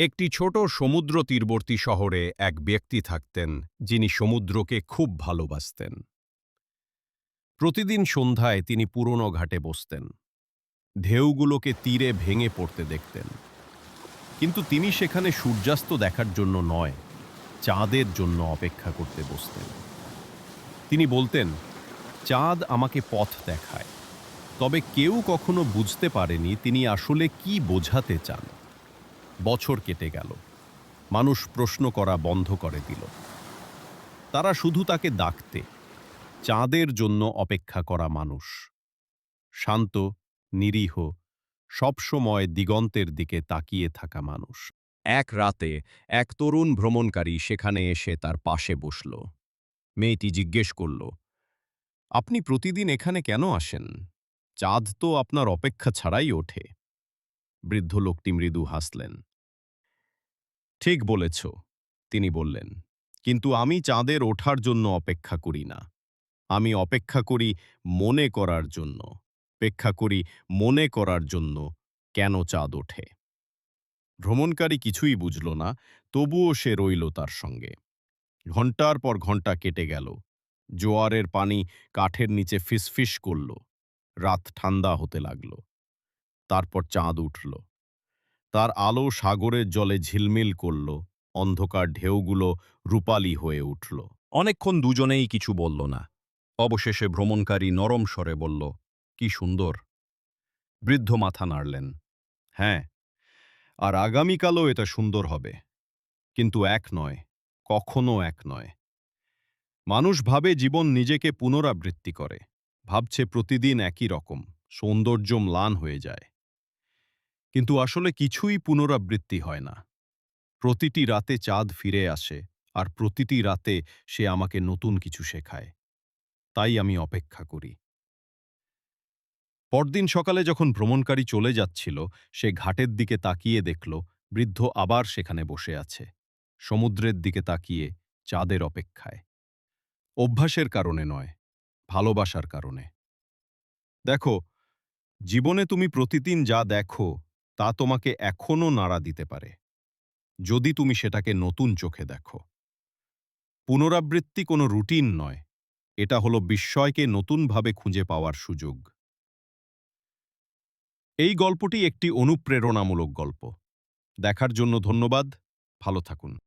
একটি ছোট সমুদ্র তীরবর্তী শহরে এক ব্যক্তি থাকতেন, যিনি সমুদ্রকে খুব ভালোবাসতেন। প্রতিদিন সন্ধ্যায় তিনি পুরনো ঘাটে বসতেন। ঢেউগুলোকে তীরে ভেঙে পড়তে দেখতেন। কিন্তু তিনি সেখানে সূর্যাস্ত দেখার জন্য নয়, চাঁদের জন্য অপেক্ষা করতে বসতেন। তিনি বলতেন, চাঁদ আমাকে পথ দেখায়। তবে কেউ কখনো বুঝতে পারেনি তিনি আসলে কি বোঝাতে চান। বছর কেটে গেল। মানুষ প্রশ্ন করা বন্ধ করে দিল। তারা শুধু তাকে ডাকতে, চাঁদের জন্য অপেক্ষা করা মানুষ। শান্ত, নিরীহ, সবসময় দিগন্তের দিকে তাকিয়ে থাকা মানুষ। এক রাতে এক তরুণ ভ্রমণকারী সেখানে এসে তার পাশে বসল। মেয়েটি জিজ্ঞেস করল, আপনি প্রতিদিন এখানে কেন আসেন? চাঁদ তো আপনার অপেক্ষা ছাড়াই ওঠে। বৃদ্ধ লোকটি মৃদু হাসলেন। ঠিক বলেছ, তিনি বললেন। কিন্তু আমি চাঁদের ওঠার জন্য অপেক্ষা করি না। আমি অপেক্ষা করি মনে করার জন্য, অপেক্ষা করি মনে করার জন্য কেন চাঁদ ওঠে। ভ্রমণকারী কিছুই বুঝল না, তবুও সে রইল তার সঙ্গে। ঘণ্টার পর ঘণ্টা কেটে গেল। জোয়ারের পানি কাঠের নিচে ফিসফিস করল। রাত ঠান্ডা হতে লাগল। তারপর চাঁদ উঠল। তার আলো সাগরের জলে ঝিলমিল করল, অন্ধকার ঢেউগুলো রূপালী হয়ে উঠল। অনেকক্ষণ দুজনেই কিছু বলল না। অবশেষে ভ্রমণকারী নরম স্বরে বলল, কি সুন্দর। বৃদ্ধ মাথা নাড়লেন হ্যাঁ আর আগামীকালও এটা সুন্দর হবে। কিন্তু এক নয়, কখনো এক নয়। মানুষ ভাবে জীবন নিজেকে পুনরাবৃত্তি করে, ভাবছে প্রতিদিন একই রকম সৌন্দর্য ম্লান হয়ে যায়। কিন্তু আসলে কিছুই পুনরাবৃত্তি হয় না। প্রতিটি রাতে চাঁদ ফিরে আসে আর প্রতিটি রাতে সে আমাকে নতুন কিছু শেখায়। তাই আমি অপেক্ষা করি। পরদিন সকালে যখন ভ্রমণকারী চলে যাচ্ছিল, সে ঘাটের দিকে তাকিয়ে দেখল, বৃদ্ধ আবার সেখানে বসে আছে। সমুদ্রের দিকে তাকিয়ে, চাঁদের অপেক্ষায়। অভ্যাসের কারণে নয়, ভালোবাসার কারণে। দেখো, জীবনে তুমি প্রতিদিন যা দেখো তা তোমাকে এখনও নাড়া দিতে পারে। যদি তুমি সেটাকে নতুন চোখে দেখো। পুনরাবৃত্তি কোনো রুটিন নয়। এটা হলো বিস্ময়কে নতুনভাবে খুঁজে পাওয়ার সুযোগ। এই গল্পটি একটি অনুপ্রেরণামূলক গল্প। দেখার জন্য ধন্যবাদ। ভালো থাকুন।